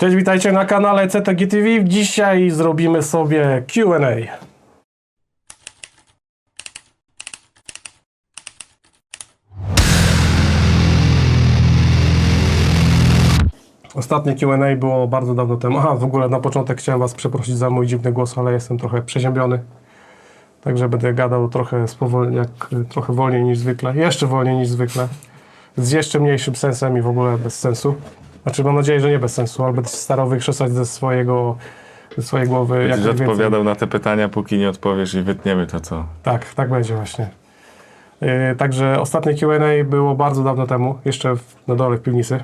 Cześć, witajcie na kanale CTG TV. Dzisiaj zrobimy sobie Q&A. Ostatnie Q&A było bardzo dawno temu. Aha, w ogóle na początek chciałem was przeprosić za mój dziwny głos, ale jestem trochę przeziębiony. Także będę gadał trochę, spowolnie, jak, trochę wolniej niż zwykle. Jeszcze wolniej niż zwykle. Z jeszcze mniejszym sensem i w ogóle bez sensu. Znaczy mam nadzieję, że nie bez sensu, ale będę się starał wykrzesać ze swojego ze swojej głowy jak Będziesz najwięcej. odpowiadał na te pytania, póki nie odpowiesz i wytniemy to, co... Tak, tak będzie właśnie. Yy, także ostatnie Q&A było bardzo dawno temu, jeszcze w, na dole w piwnicy.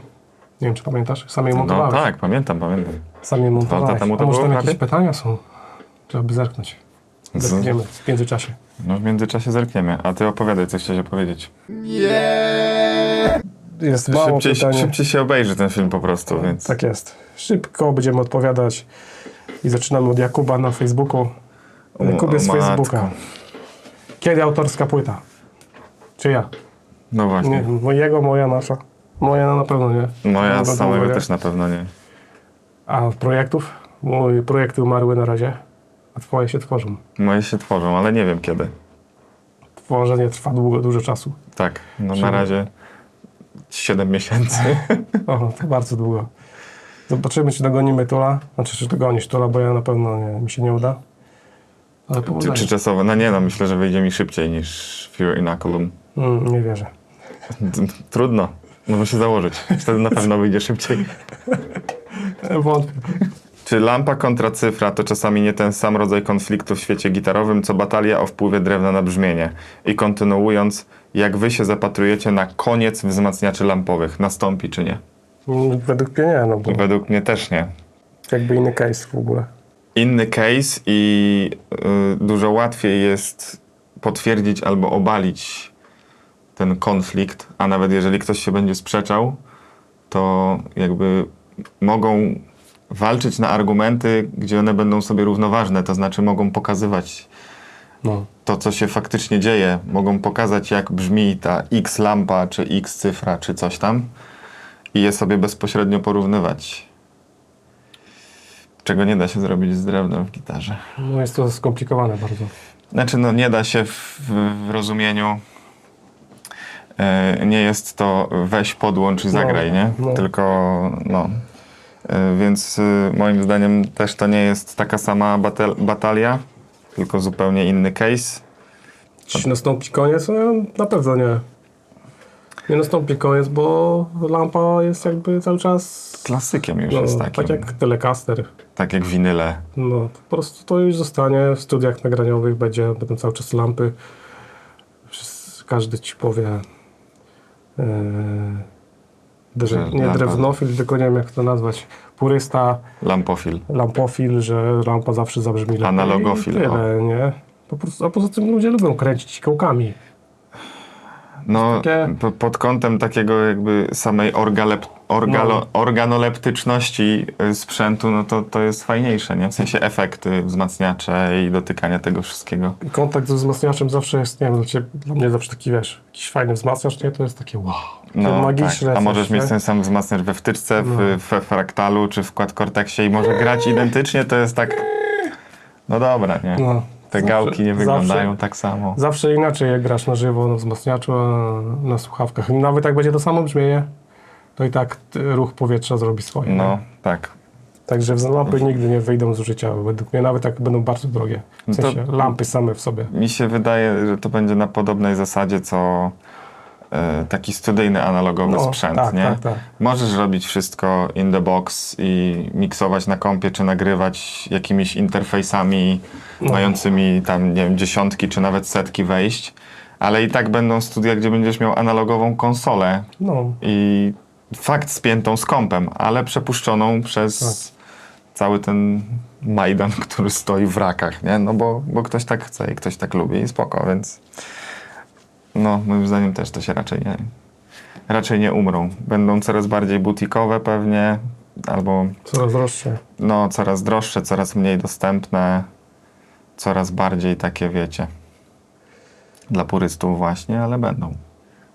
Nie wiem, czy pamiętasz? Sam je No montowałeś. tak, pamiętam, pamiętam. Sam je montowałeś. temu to A może było tam jakieś prawie? pytania są? Trzeba by zerknąć. Zerkniemy w międzyczasie. No w międzyczasie zerkniemy, a ty opowiadaj, co chciałeś opowiedzieć. Jest mało Szybciej, szybciej się obejrzy ten film po prostu, więc... Tak jest. Szybko będziemy odpowiadać i zaczynamy od Jakuba na Facebooku. Jakubie z. Facebooka. Kiedy autorska płyta? Czy ja? No Nie, właśnie. mojego, moja, nasza. Moja na pewno nie. Moja No, z samego też na pewno nie. A projektów? Moje projekty umarły na razie, a twoje się tworzą. Moje się tworzą, ale nie wiem kiedy. Tworzenie trwa długo, dużo czasu. Tak, no Czyli- na razie 7 miesięcy. O, to bardzo długo. Zobaczymy, czy dogonimy Tula. Znaczy, czy dogonisz Tula, bo ja na pewno nie, mi się nie uda. Ale Czy, czy czasowo? No nie no, myślę, że wyjdzie mi szybciej niż Fear Inoculum. Mm, nie wierzę. Trudno. Się założyć. Wtedy na pewno wyjdzie szybciej. Wątpię. Czy lampa kontra cyfra to czasami nie ten sam rodzaj konfliktu w świecie gitarowym, co batalia o wpływie drewna na brzmienie? I kontynuując, jak wy się zapatrujecie na koniec wzmacniaczy lampowych? Nastąpi czy nie? Mm, Według mnie nie, no bo Według mnie też nie. jakby inny case w ogóle. Inny case i y, dużo łatwiej jest potwierdzić albo obalić ten konflikt, a nawet jeżeli ktoś się będzie sprzeczał, to jakby mogą walczyć na argumenty, gdzie one będą sobie równoważne, to znaczy mogą pokazywać No. to, co się faktycznie dzieje. Mogą pokazać, jak brzmi ta X lampa, czy X cyfra, czy coś tam i je sobie bezpośrednio porównywać. Czego nie da się zrobić z drewnem w gitarze. no jest to skomplikowane bardzo. Znaczy, no nie da się w, w rozumieniu. e, nie jest to weź, podłącz i zagraj, nie? no. Tylko, no. E, więc y, moim zdaniem też to nie jest taka sama batalia, tylko zupełnie inny case. Czy nastąpi koniec? No, na pewno nie. Nie nastąpi koniec, bo lampa jest jakby cały czas... Klasykiem już No, jest takim. tak jak Telecaster. tak jak winyle. No, po prostu to już zostanie w studiach nagraniowych, będzie, będą cały czas lampy. Każdy ci powie. Yy, drze, nie lampa- drewnofil, tylko nie wiem jak to nazwać. Purysta, Lampofil. lampofil, że lampa zawsze zabrzmi lepiej. Analogofil, Tyle, nie? Po prostu, a poza tym ludzie lubią kręcić kołkami. No, Takie- p- pod kątem takiego jakby samej orgalep, orgalo, No. organoleptyczności y, sprzętu, no to, to jest fajniejsze, nie? W sensie efekty, wzmacniacze i dotykania tego wszystkiego. Kontakt ze wzmacniaczem zawsze jest, nie wiem, dla, ciebie, dla mnie zawsze taki, wiesz, jakiś fajny wzmacniacz, nie? To jest takie wow. No, magiczne tak. A możesz coś, mieć ten sam wzmacniacz we wtyczce, w, No. w fraktalu czy w quad cortexie i może grać identycznie, to jest tak... No dobra, nie? No, Te zawsze- gałki nie zawsze- wyglądają tak samo. Zawsze inaczej jak grasz na żywo, na wzmacniaczu, na słuchawkach. Nawet jak będzie to samo brzmienie, to i tak ruch powietrza zrobi swoje. No, nie? tak. Także lampy nigdy nie wyjdą z użycia, według mnie, nawet jak będą bardzo drogie. W No to- sensie lampy same w sobie. Mi się wydaje, że to będzie na podobnej zasadzie, co taki studyjny analogowy No, sprzęt, tak, nie? tak, tak. Możesz robić wszystko in the box i miksować na kompie, czy nagrywać jakimiś interfejsami No. mającymi tam, nie wiem, dziesiątki czy nawet setki wejść, ale i tak będą studia, gdzie będziesz miał analogową konsolę No, i fakt spiętą z kompem, ale przepuszczoną przez Tak. cały ten Majdan, który stoi w rakach, nie? No bo, bo ktoś tak chce i ktoś tak lubi i spoko, więc no, moim zdaniem też to się raczej nie, raczej nie umrą. Będą coraz bardziej butikowe pewnie, albo coraz droższe. no, coraz droższe, coraz mniej dostępne, coraz bardziej takie, wiecie, dla purystów właśnie, ale będą.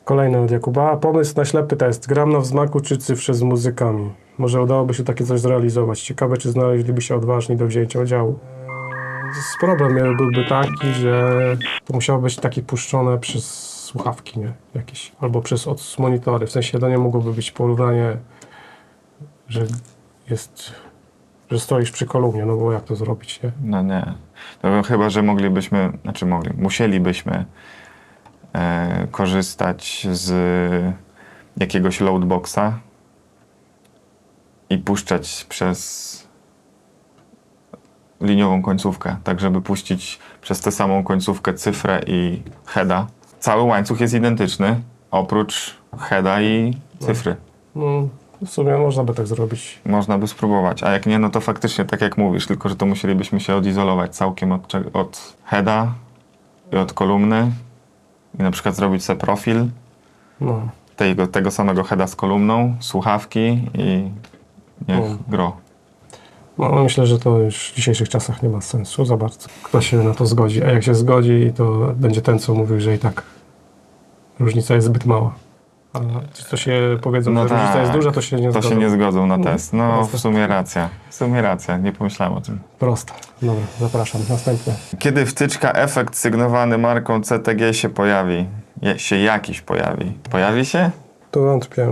Kolejny od Jakuba. Pomysł na ślepy test. Gram na wzmaku czy cyfrze z muzykami. Może udałoby się takie coś zrealizować. Ciekawe, czy znaleźliby się odważni do wzięcia udziału. Eee, Problem byłby taki, że to musiało być takie puszczone przez słuchawki, nie? Jakieś. Albo przez od monitory. W sensie to nie mogłoby być porównanie, że jest, że stoisz przy kolumnie, no bo jak to zrobić, nie? No nie. No, chyba, że moglibyśmy, znaczy mogli, musielibyśmy e, korzystać z jakiegoś loadboxa i puszczać przez liniową końcówkę, tak żeby puścić przez tę samą końcówkę cyfrę i heada. Cały łańcuch jest identyczny, oprócz heada i cyfry. No, w sumie można by tak zrobić. Można by spróbować, a jak nie, no to faktycznie tak jak mówisz, tylko że to musielibyśmy się odizolować całkiem od, od heada i od kolumny i na przykład zrobić sobie profil No. tego, tego samego heada z kolumną, słuchawki i niech No. gro. No, myślę, że to już w dzisiejszych czasach nie ma sensu za bardzo. Kto się na to zgodzi, a jak się zgodzi, to będzie ten, co mówił, że i tak różnica jest zbyt mała. A ci, co się powiedzą, No że różnica tak. jest duża, to się nie To zgodzą. się nie zgodzą na test. No Proste. w sumie racja, w sumie racja, nie pomyślałem o tym. Proste. Dobra, zapraszam. Następne. Kiedy wtyczka efekt sygnowany marką CTG się pojawi? Je, się jakiś pojawi? Pojawi się? Tu wątpię.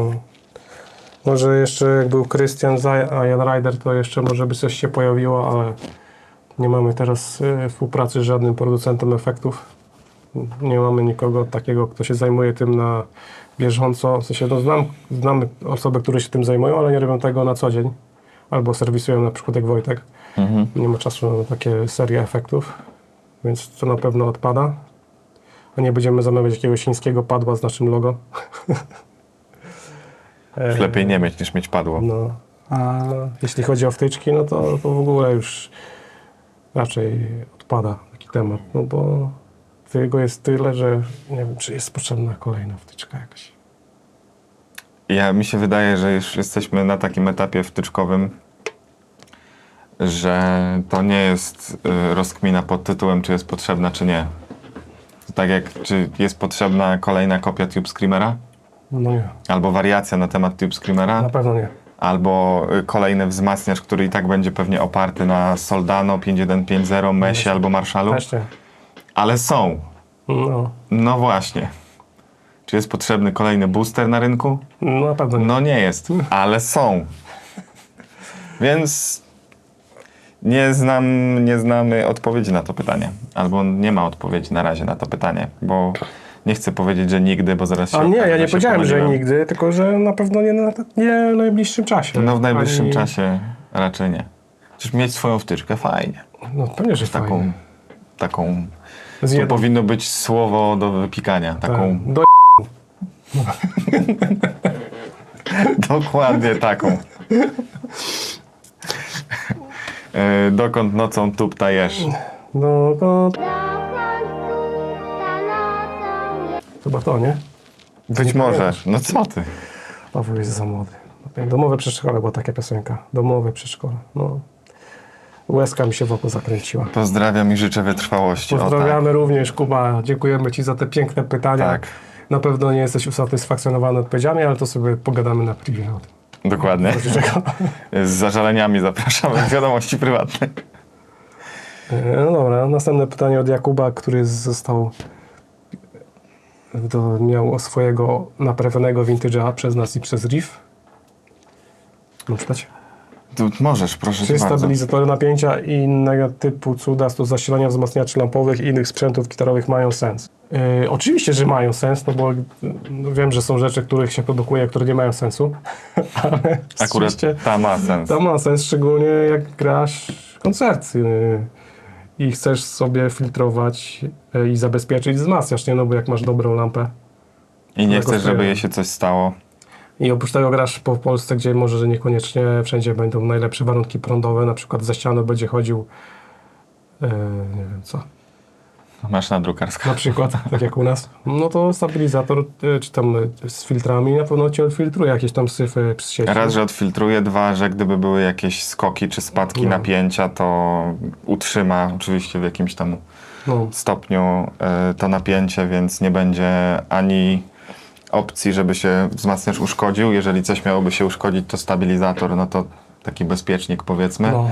Może jeszcze jak był Christian a Jan Ryder, to jeszcze może by coś się pojawiło, ale nie mamy teraz y, współpracy z żadnym producentem efektów. Nie mamy nikogo takiego, kto się zajmuje tym na bieżąco. W sensie, no znam, znam osoby, które się tym zajmują, ale nie robią tego na co dzień. Albo serwisują na przykład jak Wojtek. Mhm. Nie ma czasu na takie serie efektów, więc to na pewno odpada. A nie będziemy zamawiać jakiegoś chińskiego padła z naszym logo. E, Lepiej nie mieć niż mieć padło. No, a jeśli chodzi o wtyczki, no to, to w ogóle już raczej odpada taki temat, no bo tego jest tyle, że nie wiem, czy jest potrzebna kolejna wtyczka jakaś. Ja mi się wydaje, że już jesteśmy na takim etapie wtyczkowym, że to nie jest y, rozkmina pod tytułem, czy jest potrzebna, czy nie. To tak jak, czy jest potrzebna kolejna kopia Tube Screamera, No nie, albo wariacja na temat Tube Screamera, na pewno nie. albo y, kolejny wzmacniacz, który i tak będzie pewnie oparty na Soldano 5150, Mesie albo Marshallu, Też nie. ale są. No, No właśnie. Czy jest potrzebny kolejny booster na rynku? no na pewno nie. No nie jest, ale są. Więc nie, znam, nie znamy odpowiedzi na to pytanie. Albo nie ma odpowiedzi na razie na to pytanie, bo nie chcę powiedzieć, że nigdy, bo zaraz się A nie, okaże, ja nie powiedziałem, że nigdy, tylko że na pewno nie, na, nie w najbliższym czasie. No w najbliższym Ani- czasie raczej nie. Przecież mieć swoją wtyczkę fajnie. No pewnie, że Taką, fajnie. taką to powinno być słowo do wypikania. Taką, tak, do dokładnie taką. E, Dokąd nocą tuptajesz? No chyba to, nie? Być może. No co ty? Paweł jest za młody. Domowe przedszkole była taka piosenka. Domowe przedszkole. No. Łezka mi się wokół zakręciła. Pozdrawiam i życzę wytrwałości. O, Pozdrawiamy również, Kuba. Dziękujemy Ci za te piękne pytania. Tak. Na pewno nie jesteś usatysfakcjonowany odpowiedziami, ale to sobie pogadamy na privie o tym. tak, dokładnie. Z zażaleniami zapraszamy w wiadomości prywatne. E, No dobra, następne pytanie od Jakuba, który został miał swojego naprawionego vintage'a przez nas i przez Riff. Mam czytać? Możesz, proszę bardzo. stabilizatory napięcia i innego typu cuda do zasilania wzmacniaczy lampowych i innych sprzętów gitarowych mają sens? Yy, oczywiście, że mają sens, no bo no wiem, że są rzeczy, których się produkuje, które nie mają sensu, ale Akurat ta ma sens. to ma sens, szczególnie jak grasz koncert yy, i chcesz sobie filtrować yy, i zabezpieczyć wzmacniacz, nie? No bo jak masz dobrą lampę, I nie chcesz, żeby jej się coś stało. I oprócz tego grasz po Polsce, gdzie może, że niekoniecznie wszędzie będą najlepsze warunki prądowe, na przykład za ścianą będzie chodził e, nie wiem co, Masz na drukarską. na przykład, tak jak u nas, no to stabilizator e, czy tam e, z filtrami na pewno cię odfiltruje jakieś tam syfy z sieci. Raz, że odfiltruje, dwa, że gdyby były jakieś skoki czy spadki No. napięcia, to utrzyma oczywiście w jakimś tam No, stopniu e, to napięcie, więc nie będzie ani opcji, żeby się wzmacniacz uszkodził. Jeżeli coś miałoby się uszkodzić, to stabilizator, no to taki bezpiecznik powiedzmy. No.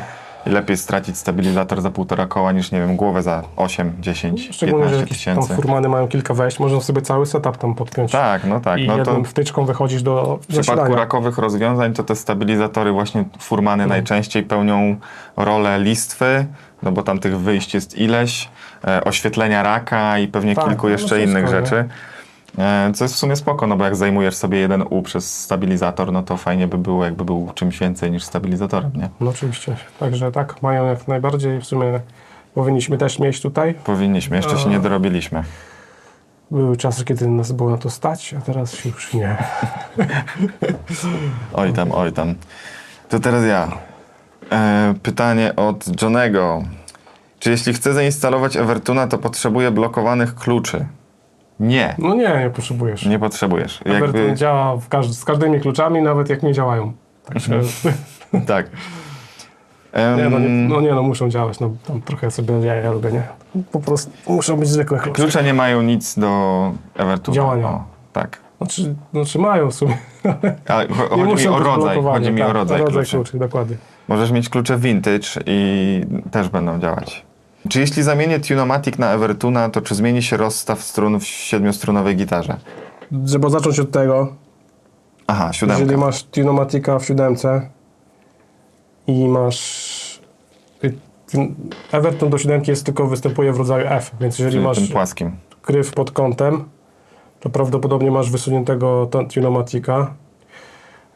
I lepiej stracić stabilizator za półtora koła niż, nie wiem, głowę za 8, 10, Szczególnie, że 15 jakieś tam tysięcy. furmany mają kilka wejść, można sobie cały setup tam podpiąć. Tak, no tak. I No to wtyczką wychodzisz do w przypadku zasilania. rakowych rozwiązań to te stabilizatory właśnie furmany No. najczęściej pełnią rolę listwy, no bo tam tych wyjść jest ileś, e, oświetlenia raka i pewnie Tak, kilku no jeszcze wszystko, innych nie? rzeczy. E, Co jest w sumie spoko, no bo jak zajmujesz sobie jeden U przez stabilizator, no to fajnie by było, jakby był czymś więcej niż stabilizatorem, nie? No oczywiście. Także tak, mają jak najbardziej. W sumie powinniśmy też mieć tutaj. Powinniśmy, jeszcze się A. nie dorobiliśmy. Były czasy, kiedy nas było na to stać, a teraz już nie. Oj tam, oj tam. To teraz ja. E, pytanie od Johnego. Czy jeśli chcę zainstalować Evertuna, to potrzebuję blokowanych kluczy? Nie, No nie, nie potrzebujesz. nie potrzebujesz. Everton Jakby, działa w każd- z każdymi kluczami, nawet jak nie działają. Także, tak. Em, nie, no, nie, no nie, no muszą działać, no tam trochę sobie ja, ja lubię, nie? Po prostu muszą być zwykłe klucze. Klucze nie mają nic do Evertuna. Działania. O, tak. Znaczy, znaczy mają w sumie. Ale chodzi mi o rodzaj. Chodzi mi tak, o rodzaj, rodzaj kluczy. kluczy, dokładnie. Możesz mieć klucze vintage i też będą działać. Czy jeśli zamienię Tunomatic na Evertuna, to czy zmieni się rozstaw strun w siedmiostrunowej gitarze? Żeby zacząć od tego, Aha, siódemka. jeżeli masz Tunomatica w siódemce i masz... y, Everton do siódemki jest tylko występuje w rodzaju F, więc jeżeli Czyli masz tym płaskim. gryf pod kątem, to prawdopodobnie masz wysuniętego Tunomatica,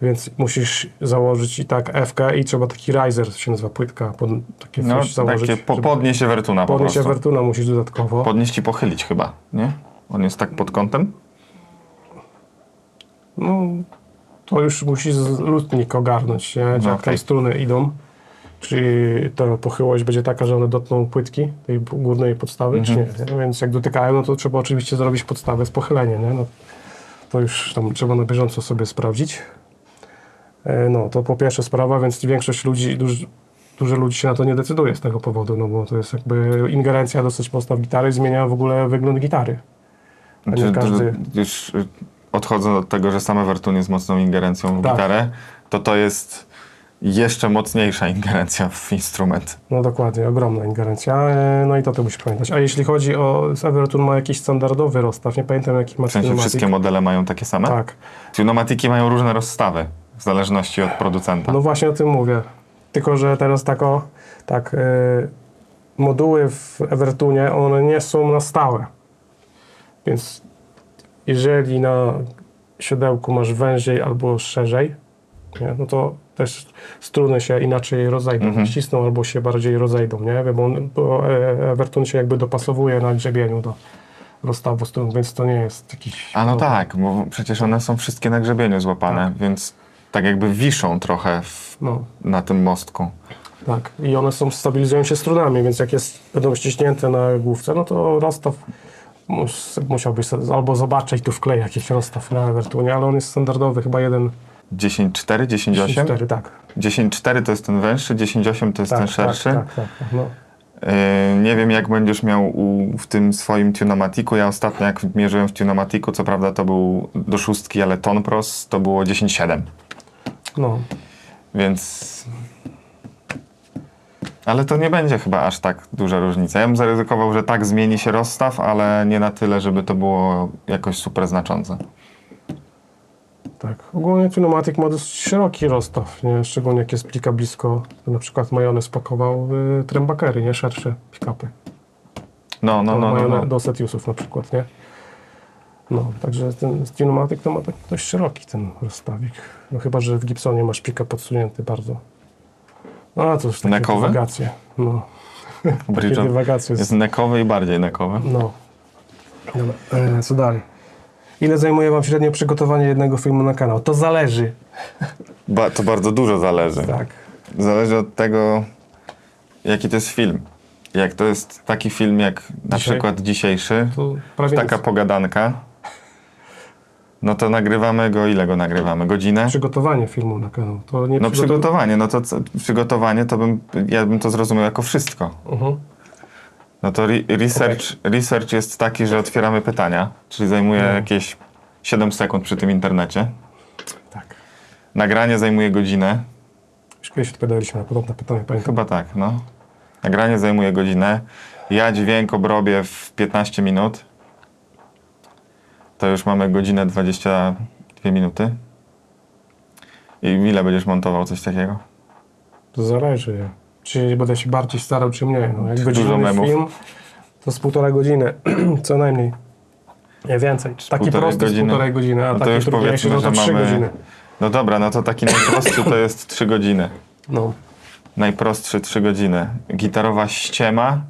więc musisz założyć i tak F i trzeba taki riser, się nazywa płytka, pod, takie No, coś założyć. takie po, podnieść Evertuna po podnieść. Evertuna musisz dodatkowo. Podnieść i pochylić chyba, nie? On jest tak pod kątem? No, to już musisz lutnik ogarnąć, nie? Czy No, jak okej. tam struny idą. Czy ta pochyłość będzie taka, że one dotkną płytki, tej głównej podstawy, Mhm. czy nie? Więc jak dotykają, no to trzeba oczywiście zrobić podstawę z pochyleniem, nie? No, to już tam trzeba na bieżąco sobie sprawdzić. E, No, to po pierwsze sprawa, więc większość ludzi, duż, dużo ludzi się na to nie decyduje z tego powodu, no bo to jest jakby ingerencja dosyć mocna w gitary, zmienia w ogóle wygląd gitary. A nie Czy- każdy... Już y, odchodząc od tego, że sam Evertun jest mocną ingerencją w Tak. gitarę, to to jest jeszcze mocniejsza ingerencja w instrument. No dokładnie, ogromna ingerencja. e, No i to ty musisz pamiętać. A jeśli chodzi o Everton ma jakiś standardowy rozstaw, nie pamiętam jaki ma W sensie wszystkie modele mają takie same? Tak. Tunomatiki mają różne rozstawy, w zależności od producenta. No właśnie o tym mówię. Tylko, że teraz tak o, tak, e, moduły w Evertunie, one nie są na stałe. Więc jeżeli na siodełku masz węziej albo szerzej, nie, no to też struny się inaczej rozejdą, Mhm. ścisną albo się bardziej rozejdą, nie? Bo, on, bo e, Evertun się jakby dopasowuje na grzebieniu do rozstawu strun, więc to nie jest jakiś... A no tak, bo przecież one są wszystkie na grzebieniu złapane, Tak. więc tak jakby wiszą trochę w, No, na tym mostku. tak. I one są, stabilizują się strunami, więc jak jest, będą ściśnięte na główce, no to rozstaw mus, musiałbyś albo zobaczyć, tu wklej jakiś rozstaw na Evertunie, ale on jest standardowy, chyba jeden 10.4, 10.8? 4, tak. 10.4 to jest ten węższy, 10.8 to jest tak, ten tak, szerszy. tak, tak, tak, no. Yy, nie wiem, jak będziesz miał u, w tym swoim Tunomatiku. Ja ostatnio, jak mierzyłem w Tunomatiku, co prawda to był do szóstki, ale Tonpros to było 10.7, no. więc... Ale to nie będzie chyba aż tak duża różnica. Ja bym zaryzykował, że tak zmieni się rozstaw, ale nie na tyle, żeby to było jakoś super znaczące. Tak. Ogólnie Tunomatic ma dosyć szeroki rozstaw, nie? szczególnie jak jest plika blisko. Na przykład Majonez pakował y, trembakery, nie szersze pick-upy. No, no, no, no, no. do Setiusów na przykład, nie? No, także ten Tunomatic to ma tak dość szeroki ten rozstawik. No chyba, że w Gibsonie masz pick-up podsunięty bardzo. No, a to już takie Nekowy? dywagacje. No, takie dywagacje. jest nekowy i bardziej nekowy. No. Dobra, e, co dalej? Ile zajmuje Wam średnio przygotowanie jednego filmu na kanał? To zależy. Ba to bardzo dużo zależy. Tak. Zależy od tego, jaki to jest film. Jak to jest taki film jak na Dzisiaj? przykład dzisiejszy, taka nic. pogadanka, no to nagrywamy go, ile go nagrywamy? Godzinę? Przygotowanie filmu na kanał. To nie No przygotow- przygotowanie, no to co, przygotowanie to bym, ja bym to zrozumiał jako wszystko. Mhm. No to re research, research jest taki, że otwieramy pytania, czyli zajmuje No. jakieś 7 sekund przy tym internecie. Tak. Nagranie zajmuje godzinę. Już kiedyś odpowiadaliśmy na podobne pytanie, pamiętam. Chyba tak, no. Nagranie zajmuje godzinę. Ja dźwięk obrobię w 15 minut. To już mamy godzinę 22 minuty. I ile będziesz montował coś takiego? To zależy. Czy będę się bardziej starał, czy mniej. No, jak godzinny film, to z półtora godziny, co najmniej. Nie więcej. Taki półtorej prosty z godziny. półtorej godziny, a No to taki już trudniejszy, powiedzmy, no to że trzy mamy- godziny. No dobra, no to taki najprostszy to jest 3 godziny. No. Najprostszy 3 godziny. Gitarowa ściema.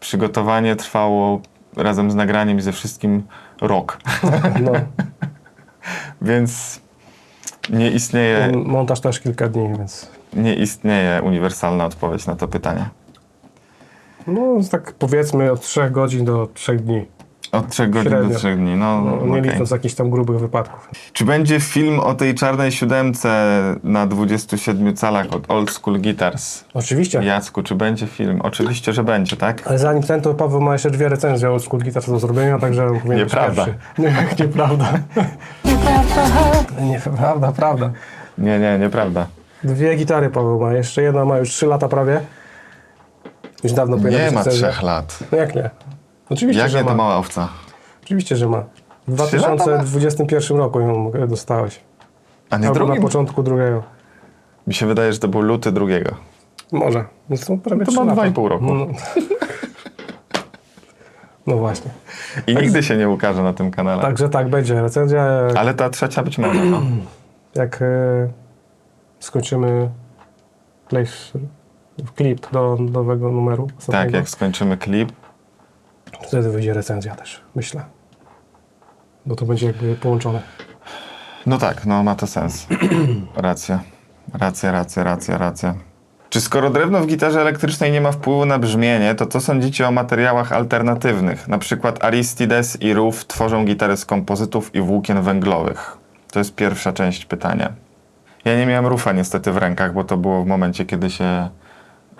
Przygotowanie trwało razem z nagraniem i ze wszystkim rok. no. Więc nie istnieje, Montaż też kilka dni, więc... nie istnieje uniwersalna odpowiedź na to pytanie. No, tak powiedzmy od 3 godzin do 3 dni. Od 3 godzin Średnio. do 3 dni. No, No, nie okej. licząc jakichś tam grubych wypadków. Czy będzie film o tej czarnej siódemce na 27 calach od Old School Guitars? Oczywiście. Jacku, czy będzie film? Oczywiście, że będzie, tak? Ale zanim ten, to Paweł ma jeszcze dwie recenzje od School Guitar do zrobienia, także powinien Nieprawda. Nie, nieprawda. Nieprawda, prawda. Nie, nie, nieprawda. Dwie gitary Paweł ma, jeszcze jedna ma już 3 lata prawie. Już dawno Nie być ma trzech lat. No jak nie? Oczywiście, Jak że nie to ma. mała owca? Oczywiście, że ma. W Trzy lata ma? 2021 roku ją dostałeś. A nie Albo na początku drugiego. Mi się wydaje, że to był luty drugiego. Może. No to prawie To trzy ma lata. dwa i pół roku. No, no właśnie. I nigdy się nie ukaże na tym kanale. Także tak, będzie recenzja. Ale ta trzecia być może. No. Jak e, skończymy place, klip do nowego numeru. Tak, ostatniego, jak skończymy klip. Wtedy wyjdzie recenzja też, myślę. Bo to będzie jakby połączone. No tak, no ma to sens. Racja. Racja, racja, racja, racja. Czy skoro drewno w gitarze elektrycznej nie ma wpływu na brzmienie, to co sądzicie o materiałach alternatywnych? Na przykład Aristides i Ruf tworzą gitary z kompozytów i włókien węglowych. To jest pierwsza część pytania. Ja nie miałem Rufa niestety w rękach, bo to było w momencie, kiedy się...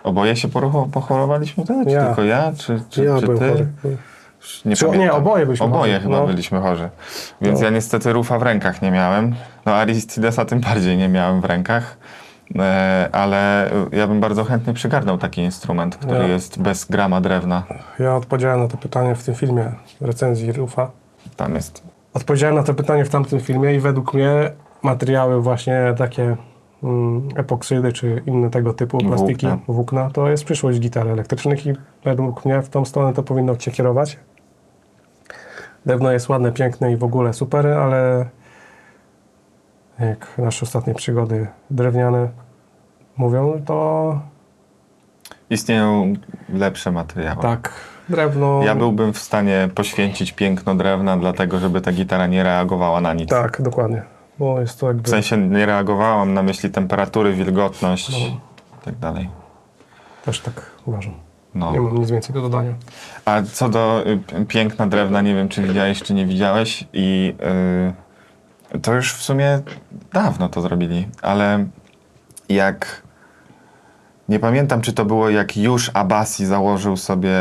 Oboje się porocho- pochorowaliśmy wtedy? Czy Ja. tylko ja? Czy, czy, ja czy byłem ty? chory. Już Nie, Czy- pamiętam. nie, oboje byliśmy Oboje chorzy, chyba no. byliśmy chorzy. Więc No. ja niestety rufa w rękach nie miałem. No Aristidesa tym bardziej nie miałem w rękach. E, ale ja bym bardzo chętnie przygarnął taki instrument, który Ja. jest bez grama drewna. Ja odpowiedziałem na to pytanie w tym filmie recenzji Rufa. Tam jest. Odpowiedziałem na to pytanie w tamtym filmie i według mnie materiały właśnie takie epoksydy czy inne tego typu plastiki, Włókna. włókna, to jest przyszłość gitar elektrycznych i według mnie w tą stronę to powinno się kierować. Drewno jest ładne, piękne i w ogóle super, ale jak nasze ostatnie przygody drewniane mówią, to Istnieją lepsze materiały. tak, drewno... Ja byłbym w stanie poświęcić piękno drewna, dlatego żeby ta gitara nie reagowała na nic. Tak, dokładnie, bo jest to jakby... W sensie nie reagowała, mam na myśli temperatury, wilgotność No. i tak dalej. Też tak uważam. No. Nie mam nic więcej do dodania. A co do y, piękna drewna, nie wiem czy widziałeś, czy nie widziałeś i y, to już w sumie dawno to zrobili, ale jak nie pamiętam, czy to było jak już Abasi założył sobie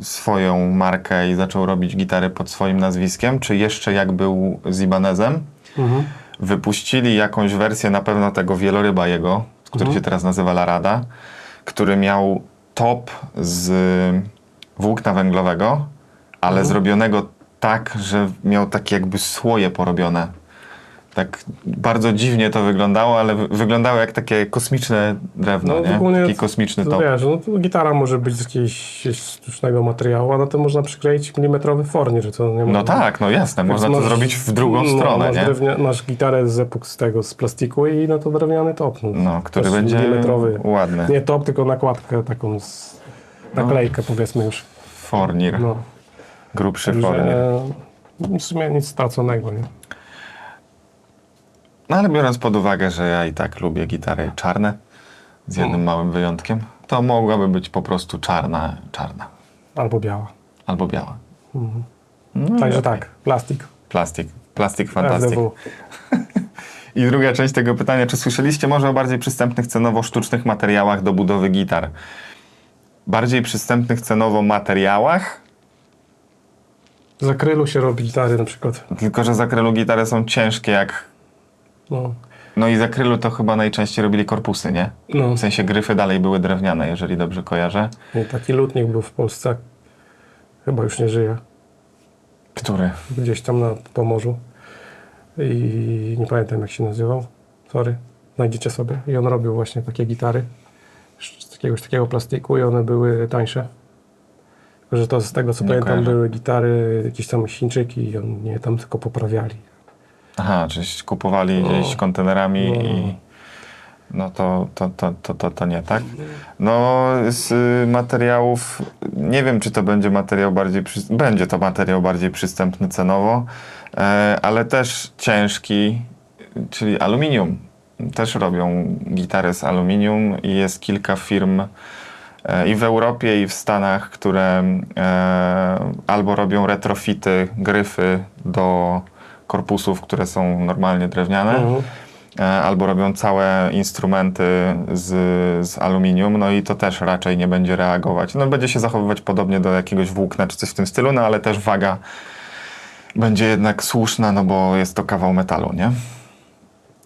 swoją markę i zaczął robić gitary pod swoim nazwiskiem, czy jeszcze jak był z Ibanezem, Mhm. wypuścili jakąś wersję na pewno tego wieloryba jego, który Mhm. się teraz nazywa Larada, który miał top z włókna węglowego, ale Mhm. zrobionego tak, że miał takie jakby słoje porobione. Tak bardzo dziwnie to wyglądało, ale wy- wyglądało jak takie kosmiczne drewno, No, nie? Taki kosmiczny No top. wiesz, no to gitara może być z jakiegoś sztucznego materiału, a na tym można przykleić milimetrowy fornir, co nie ma. No tak, no jasne, można to masz- zrobić w drugą no, stronę, masz, nie? drewnia, masz gitarę z epok z tego, z plastiku i no to drewniany top. No, No, który będzie milimetrowy. ładny. Nie top, tylko nakładkę taką z naklejkę powiedzmy już. Fornir, No, grubszy fornir. także w sumie nic straconego, nie? No ale biorąc pod uwagę, że ja i tak lubię gitary czarne, z jednym Mm. małym wyjątkiem, to mogłaby być po prostu czarna, czarna Albo biała. albo biała. No, Mhm. Także i tak, plastik. Plastik, plastik fantastic. FDW. I druga część tego pytania, czy słyszeliście może o bardziej przystępnych cenowo sztucznych materiałach do budowy gitar? Bardziej przystępnych cenowo materiałach? Z akrylu się robi gitary na przykład. Tylko, że z akrylu gitary są ciężkie jak... No, No i z akrylu to chyba najczęściej robili korpusy, nie? no. W sensie gryfy dalej były drewniane, jeżeli dobrze kojarzę. I taki lutnik był w Polsce. Chyba już nie żyje. Który? Gdzieś tam na Pomorzu. I nie pamiętam jak się nazywał. Sorry. Znajdziecie sobie. I on robił właśnie takie gitary. Z jakiegoś takiego plastiku i one były tańsze. Tylko, że to z tego co Nie pamiętam kojarzę. były gitary jakieś tam Chińczyki i oni je tam tylko poprawiali. Aha, czyli kupowali gdzieś kontenerami No. i... No to, to, to, to, to, to nie, tak? No z y, materiałów, nie wiem czy to będzie materiał bardziej, przy, będzie to materiał bardziej przystępny cenowo, e, ale też ciężki, czyli aluminium. Też robią gitary z aluminium i jest kilka firm e, i w Europie i w Stanach, które e, albo robią retrofity, gryfy do korpusów, które są normalnie drewniane, Mhm. e, albo robią całe instrumenty z, z aluminium, no i to też raczej nie będzie reagować. No będzie się zachowywać podobnie do jakiegoś włókna czy coś w tym stylu, no ale też waga będzie jednak słuszna, no bo jest to kawał metalu, nie?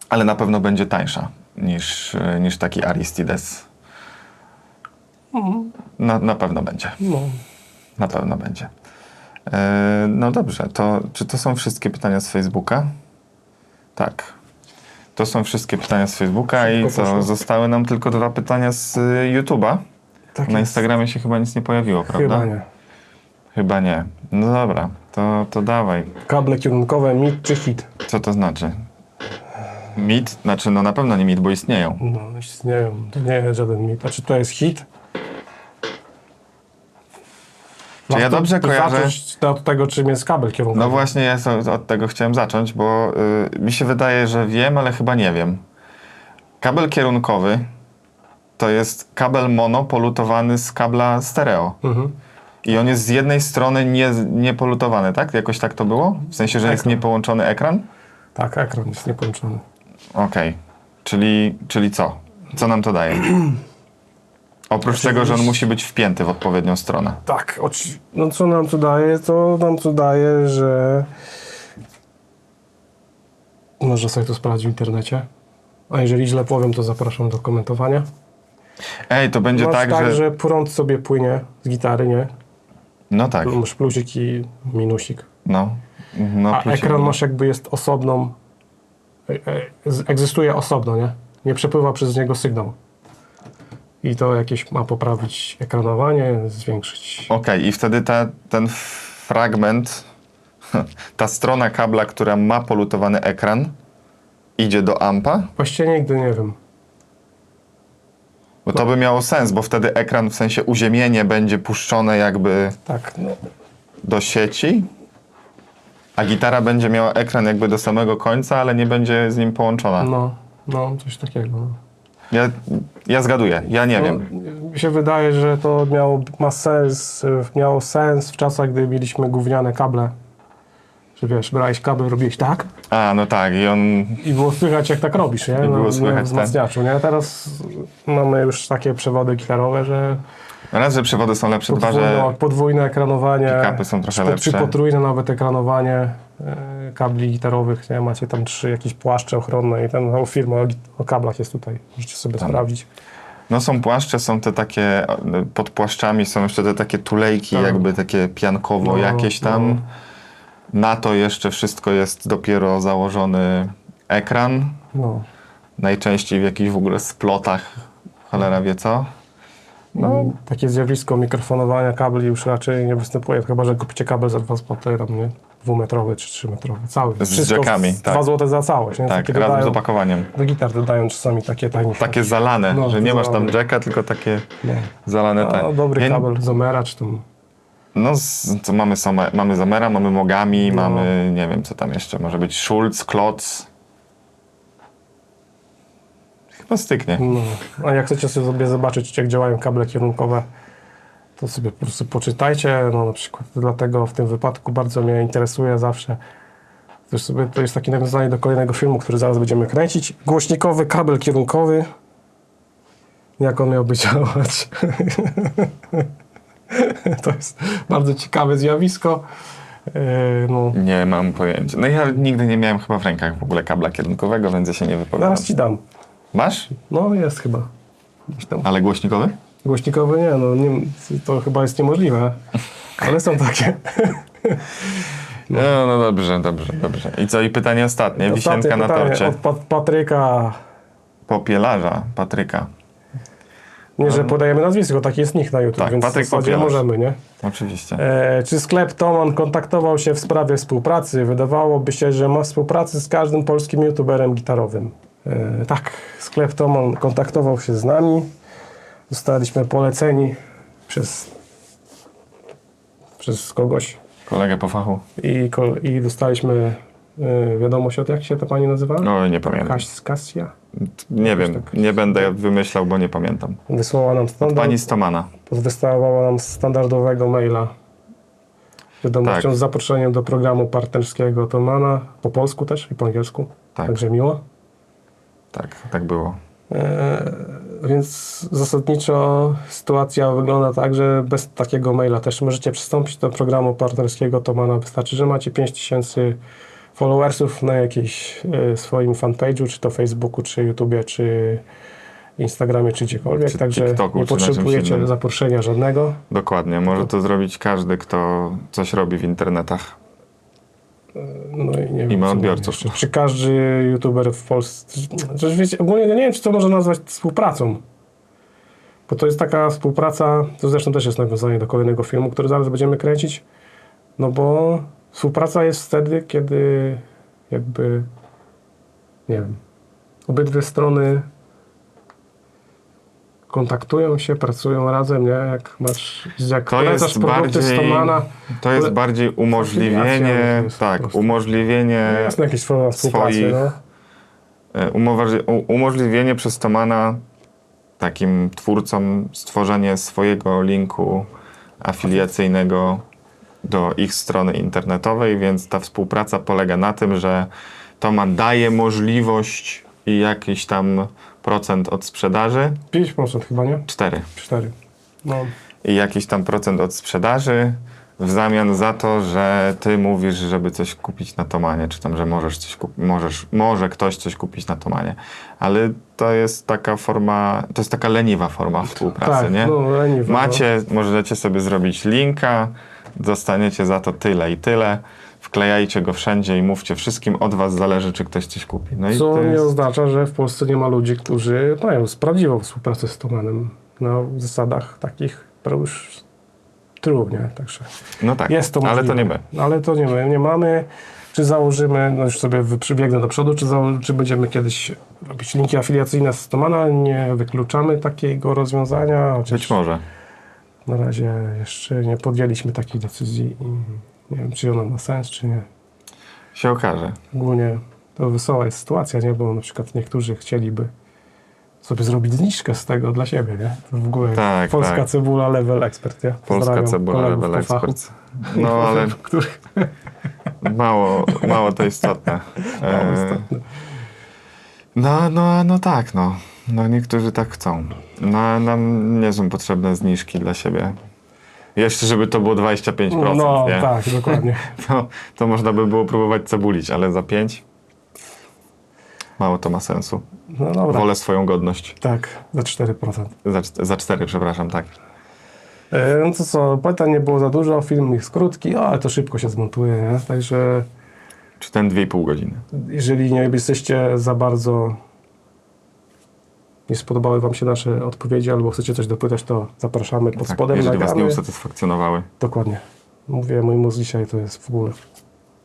Ale na pewno będzie tańsza niż, e, niż taki Aristides. Na, na pewno będzie. No. Na pewno będzie. E, no dobrze, to czy to są wszystkie pytania z Facebooka? Tak. To są wszystkie pytania z Facebooka i co? poszło. zostały nam tylko dwa pytania z y, YouTube'a. Tak Na jest. Instagramie się chyba nic nie pojawiło, prawda? Chyba nie. Chyba nie. No dobra, to, to dawaj. Kable kierunkowe, mid czy hit? Co to znaczy? Mit? Znaczy, no na pewno nie mit, bo istnieją. No, istnieją. To nie jest żaden mit. A czy to jest hit? Czy ja dobrze kojarzę? Od tego, czym jest kabel kierunkowy. No właśnie, ja od tego chciałem zacząć, bo y, mi się wydaje, że wiem, ale chyba nie wiem. Kabel kierunkowy to jest kabel mono polutowany z kabla stereo. Mhm. I on jest z jednej strony nie, niepolutowany, tak? Jakoś tak to było? W sensie, że jest Ekran. niepołączony ekran? Tak, ekran jest niepołączony. Okej. Czyli, czyli co? Co nam to daje? Oprócz tego, że on musi być wpięty w odpowiednią stronę. Tak, oczy... no co nam tu daje? To nam tu daje, że można sobie to sprawdzić w internecie. A jeżeli źle powiem, to zapraszam do komentowania. Ej, to będzie Masz tak, tak, że... że prąd sobie płynie z gitary, nie? No tak, Masz plusik i minusik. no. no A plusik. ekran masz jakby jest osobną, e, e, egzystuje osobno, nie? Nie przepływa przez niego sygnał. I to jakieś ma poprawić ekranowanie, zwiększyć. Okej, i wtedy ta, ten fragment, ta strona kabla, która ma polutowany ekran, idzie do ampa? Właściwie nigdy nie wiem. Bo to by miało sens, bo wtedy ekran, w sensie uziemienie, będzie puszczone jakby Tak, no, do sieci, a gitara będzie miała ekran jakby do samego końca, ale nie będzie z nim połączona. no, no coś takiego. No. Ja, ja zgaduję, ja nie wiem. No, mi się wydaje, że to miało, ma sens, miało sens w czasach, gdy mieliśmy gówniane kable. Że wiesz, brałeś kabel, robiłeś tak A, no tak, i on... i było słychać, jak tak robisz, nie? I było na, słychać, tak. wzmacniaczu, nie? Teraz mamy już takie przewody gitarowe, że Raz, że przewody są lepsze, dwa, podwójne, że podwójne ekranowanie, pick-upy są trochę czy, czy lepsze. potrójne nawet ekranowanie kabli gitarowych, nie? Macie tam trzy jakieś płaszcze ochronne i ten no, firma o, o kablach jest tutaj, możecie sobie Tam. sprawdzić. No są płaszcze, są te takie, o, pod płaszczami są jeszcze te takie tulejki, Tak. jakby takie piankowo No, jakieś tam. no. Na to jeszcze wszystko jest dopiero założony ekran, No. najczęściej w jakichś w ogóle splotach, cholera wie co. No. No, takie zjawisko mikrofonowania kabli już raczej nie występuje, chyba że kupicie kabel za dwa złote, tam, nie? Dwumetrowy czy trzymetrowy, cały. Z jackami, w- tak. Dwa złote za całość, nie? Tak, Takie razem z dodają, opakowaniem. do gitar dodają czasami takie tanie. Takie zalane, No, że nie masz tam jacka, tylko takie No. zalane te. A, dobry Ja- kabel Zomera czy tam... No, z, to mamy, mamy Zamera, mamy Mogami, No. mamy, nie wiem co tam jeszcze, może być Schulz, Klotz. Chyba styknie. No. A jak chcecie sobie zobaczyć, jak działają kable kierunkowe, to sobie po prostu poczytajcie. No na przykład dlatego w tym wypadku bardzo mnie interesuje zawsze. To jest, sobie, to jest takie nawiązanie do kolejnego filmu, który zaraz będziemy kręcić. Głośnikowy kabel kierunkowy. Jak on miałby działać? to jest bardzo ciekawe zjawisko. E, no, Nie mam pojęcia. No ja nigdy nie miałem chyba w rękach w ogóle kabla kierunkowego, więc ja się nie wypowiadam. zaraz ci dam. Masz? No, jest chyba. Gdzieś tam. Ale głośnikowy? Głośnikowy nie, no nie, to chyba jest niemożliwe. Ale są takie. No, no dobrze, dobrze, dobrze. I co, i pytanie ostatnie. Ostatnie Wisienka na pytanie torcie. Od Pat- Patryka. Popielarza, Patryka. Nie, że podajemy nazwisko, taki jest nick na YouTube, Tak, więc Patryk w zasadzie Popielarz. możemy, nie? Oczywiście. E, czy sklep Toman kontaktował się w sprawie współpracy? Wydawałoby się, że ma współpracę z każdym polskim youtuberem gitarowym. E, tak, sklep Toman kontaktował się z nami. Zostaliśmy poleceni przez, przez kogoś Kolegę po fachu. i, i dostaliśmy e, wiadomość od jak się to pani nazywa? No, nie pamiętam. Kaś, Kasia? Nie wiem, tak. nie będę wymyślał, bo nie pamiętam. Wysłała nam standard, Pani Stomana. wystawała nam standardowego maila wiadomością Tak. z zaproszeniem do programu partnerskiego Tomana, po polsku też i po angielsku, Tak. także miło. Tak, tak było. E, więc zasadniczo sytuacja wygląda tak, że bez takiego maila też możecie przystąpić do programu partnerskiego Tomana. Wystarczy, że macie 5000 followersów na jakiejś e, swoim fanpage'u, czy to Facebooku, czy YouTubie, czy Instagramie, czy gdziekolwiek. Czy także TikToku, nie potrzebujecie zaproszenia żadnego. Dokładnie. Może to zrobić każdy, kto coś robi w internetach. No i nie I wiem, ma odbiorców. Czy, czy każdy youtuber w Polsce. Czy, wiecie, ogólnie nie wiem, czy to można nazwać współpracą. Bo to jest taka współpraca, to zresztą też jest nawiązanie do kolejnego filmu, który zaraz będziemy kręcić. No bo współpraca jest wtedy, kiedy jakby nie wiem, obydwie strony kontaktują się, pracują razem, nie? Jak masz, jak To jest produkty z bardziej, Tomana, to jest bardziej umożliwienie, tak, umożliwienie, no jest jakieś forma współpracy, no. e, umożliwienie przez Tomana takim twórcom stworzenie swojego linku afiliacyjnego do ich strony internetowej, więc ta współpraca polega na tym, że Toman daje możliwość i jakiś tam procent od sprzedaży, 5% chyba, nie? 4, 4. No, i jakiś tam procent od sprzedaży w zamian za to, że ty mówisz, żeby coś kupić na Tomanie, czy tam, że możesz coś kupić, możesz, może ktoś coś kupić na Tomanie. Ale to jest taka forma, to jest taka leniwa forma współpracy, tak, nie? no leniwe. Macie, możecie sobie zrobić linka, dostaniecie za to tyle i tyle, wklejajcie go wszędzie i mówcie wszystkim, od was zależy, czy ktoś coś kupi. No Co nie jest, oznacza, że w Polsce nie ma ludzi, którzy mają prawdziwą współpracę z Tomanem na zasadach takich już true, nie? Także no tak, jest to ale możliwe. to nie my. Ale to nie my. Nie mamy. Czy założymy, no już sobie przybiegnę do przodu, czy, czy będziemy kiedyś robić linki afiliacyjne z Tomana? Nie wykluczamy takiego rozwiązania. Być może. Na razie jeszcze nie podjęliśmy takiej decyzji i nie wiem, czy ona ma sens, czy nie. Się okaże. Ogólnie to wesoła jest sytuacja, nie? Bo na przykład niektórzy chcieliby sobie zrobić zniżkę z tego dla siebie, nie? To w ogóle Tak, polska tak. cebula level expert, nie? Polska cebula level expert. No ale których mało, mało to istotne. mało E, istotne. No, no, no tak, no. No niektórzy tak chcą. No, nam nie są potrzebne zniżki dla siebie. Jeszcze, żeby to było 25%, No nie? tak, dokładnie. To, to można by było próbować cebulić, ale za 5 mało to ma sensu. No dobra, Wolę swoją godność. tak, za 4%. Za, za 4, przepraszam, tak. E, No to co, pytań nie było za dużo, film jest krótki, ale to szybko się zmontuje, nie? Także Czy ten 2,5 godziny? jeżeli nie jesteście za bardzo nie spodobały wam się nasze odpowiedzi albo chcecie coś dopytać, to zapraszamy pod Tak, spodem. jeżeli was nie usatysfakcjonowały. Dokładnie. Mówię, mój mózg dzisiaj to jest w ogóle.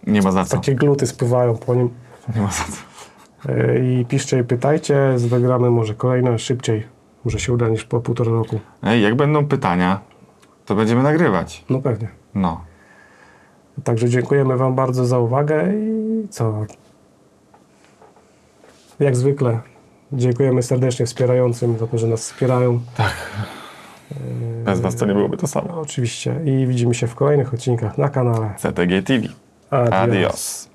Nie ma za co. Takie gluty spływają po nim. Nie ma za co. E, I piszcie i pytajcie, zagramy może kolejne szybciej. Może się uda niż po półtora roku. Ej, jak będą pytania, to będziemy nagrywać. No pewnie. No. Także dziękujemy wam bardzo za uwagę i co? Jak zwykle dziękujemy serdecznie wspierającym za to, że nas wspierają. Bez was to nie byłoby to samo. Oczywiście. I widzimy się w kolejnych odcinkach na kanale. CTG TV. Adios. Adios.